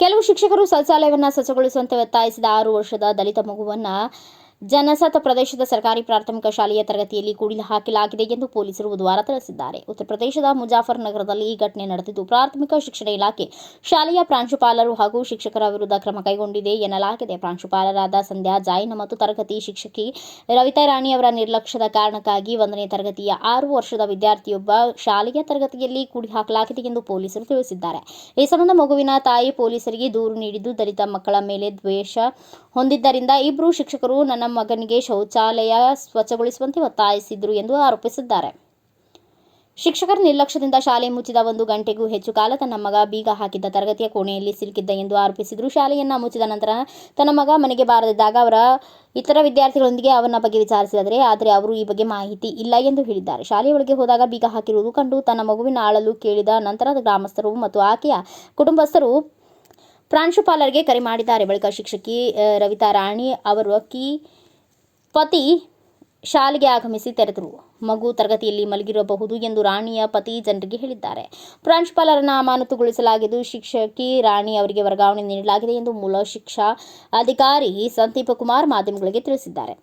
ಕೆಲವು ಶಿಕ್ಷಕರು ಶೌಚಾಲಯವನ್ನು ಸ್ವಚ್ಛಗೊಳಿಸುವಂತೆ ಒತ್ತಾಯಿಸಿದ ಆರು ವರ್ಷದ ದಲಿತ ಮಗುವನ್ನು ಜನಸತ್ ಪ್ರದೇಶದ ಸರ್ಕಾರಿ ಪ್ರಾಥಮಿಕ ಶಾಲೆಯ ತರಗತಿಯಲ್ಲಿ ಕೂಡಿಲು ಹಾಕಲಾಗಿದೆ ಎಂದು ಪೊಲೀಸರು ಬುಧವಾರ ತಿಳಿಸಿದ್ದಾರೆ. ಉತ್ತರ ಪ್ರದೇಶದ ಮುಜಾಫರ್ ನಗರದಲ್ಲಿ ಈ ಘಟನೆ ನಡೆದಿದ್ದು, ಪ್ರಾಥಮಿಕ ಶಿಕ್ಷಣ ಇಲಾಖೆ ಶಾಲೆಯ ಪ್ರಾಂಶುಪಾಲರು ಹಾಗೂ ಶಿಕ್ಷಕರ ವಿರುದ್ಧ ಕ್ರಮ ಕೈಗೊಂಡಿದೆ ಎನ್ನಲಾಗಿದೆ. ಪ್ರಾಂಶುಪಾಲರಾದ ಸಂಧ್ಯಾ ಜೈನ್ ಮತ್ತು ತರಗತಿ ಶಿಕ್ಷಕಿ ರವಿತಾ ರಾಣಿ ಅವರ ನಿರ್ಲಕ್ಷ್ಯದ ಕಾರಣಕ್ಕಾಗಿ ಒಂದನೇ ತರಗತಿಯ ಆರು ವರ್ಷದ ವಿದ್ಯಾರ್ಥಿಯೊಬ್ಬ ಶಾಲೆಯ ತರಗತಿಯಲ್ಲಿ ಕೂಡಿ ಹಾಕಲಾಗಿದೆ ಎಂದು ಪೊಲೀಸರು ತಿಳಿಸಿದ್ದಾರೆ. ಈ ಸಂಬಂಧ ಮಗುವಿನ ತಾಯಿ ಪೊಲೀಸರಿಗೆ ದೂರು ನೀಡಿದ್ದು, ದಲಿತ ಮಕ್ಕಳ ಮೇಲೆ ದ್ವೇಷ ಹೊಂದಿದ್ದರಿಂದ ಇಬ್ಬರು ಶಿಕ್ಷಕರು ನನ್ನ ಮಗನಿಗೆ ಶೌಚಾಲಯ ಸ್ವಚ್ಛಗೊಳಿಸುವಂತೆ ಒತ್ತಾಯಿಸಿದ್ರು ಎಂದು ಆರೋಪಿಸಿದ್ದಾರೆ. ಶಿಕ್ಷಕರ ನಿರ್ಲಕ್ಷ್ಯದಿಂದ ಶಾಲೆ ಮುಚ್ಚಿದ ಒಂದು ಗಂಟೆಗೂ ಹೆಚ್ಚು ಕಾಲ ತನ್ನ ಮಗ ಬೀಗ ಹಾಕಿದ್ದ ತರಗತಿಯ ಕೋಣೆಯಲ್ಲಿ ಸಿಲುಕಿದ್ದ ಎಂದು ಆರೋಪಿಸಿದರು. ಶಾಲೆಯನ್ನ ಮುಚ್ಚಿದ ನಂತರ ತನ್ನ ಮಗ ಮನೆಗೆ ಬಾರದಿದ್ದಾಗ ಅವರ ಇತರ ವಿದ್ಯಾರ್ಥಿಗಳೊಂದಿಗೆ ಅವನ ಬಗ್ಗೆ ವಿಚಾರಿಸಿದರೆ, ಆದರೆ ಅವರು ಈ ಬಗ್ಗೆ ಮಾಹಿತಿ ಇಲ್ಲ ಎಂದು ಹೇಳಿದ್ದಾರೆ. ಶಾಲೆಯೊಳಗೆ ಹೋದಾಗ ಬೀಗ ಹಾಕಿರುವುದು ಕಂಡು ತನ್ನ ಮಗುವಿನ ಆಳಲು ಕೇಳಿದ ನಂತರ ಗ್ರಾಮಸ್ಥರು ಮತ್ತು ಆಕೆಯ ಕುಟುಂಬಸ್ಥರು ಪ್ರಾಂಶುಪಾಲರಿಗೆ ಕರೆ ಮಾಡಿದ್ದಾರೆ. ಬಳಿಕ ಶಿಕ್ಷಕಿ ರವಿತಾ ರಾಣಿ ಅವರು ಅಕ್ಕಿ ಪತಿ ಶಾಲೆಗೆ ಆಗಮಿಸಿ ತೆರೆದರು. ಮಗು ತರಗತಿಯಲ್ಲಿ ಮಲಗಿರಬಹುದು ಎಂದು ರಾಣಿಯ ಪತಿ ಜನರಿಗೆ ಹೇಳಿದ್ದಾರೆ. ಪ್ರಾಂಶುಪಾಲರನ್ನು ಅಮಾನತುಗೊಳಿಸಲಾಗಿದ್ದು ಶಿಕ್ಷಕಿ, ರಾಣಿ ಅವರಿಗೆ ವರ್ಗಾವಣೆ ನೀಡಲಾಗಿದೆ ಎಂದು ಮೂಲ ಶಿಕ್ಷಾ ಅಧಿಕಾರಿ ಸಂದೀಪ ಕುಮಾರ್ ಮಾಧ್ಯಮಗಳಿಗೆ ತಿಳಿಸಿದ್ದಾರೆ.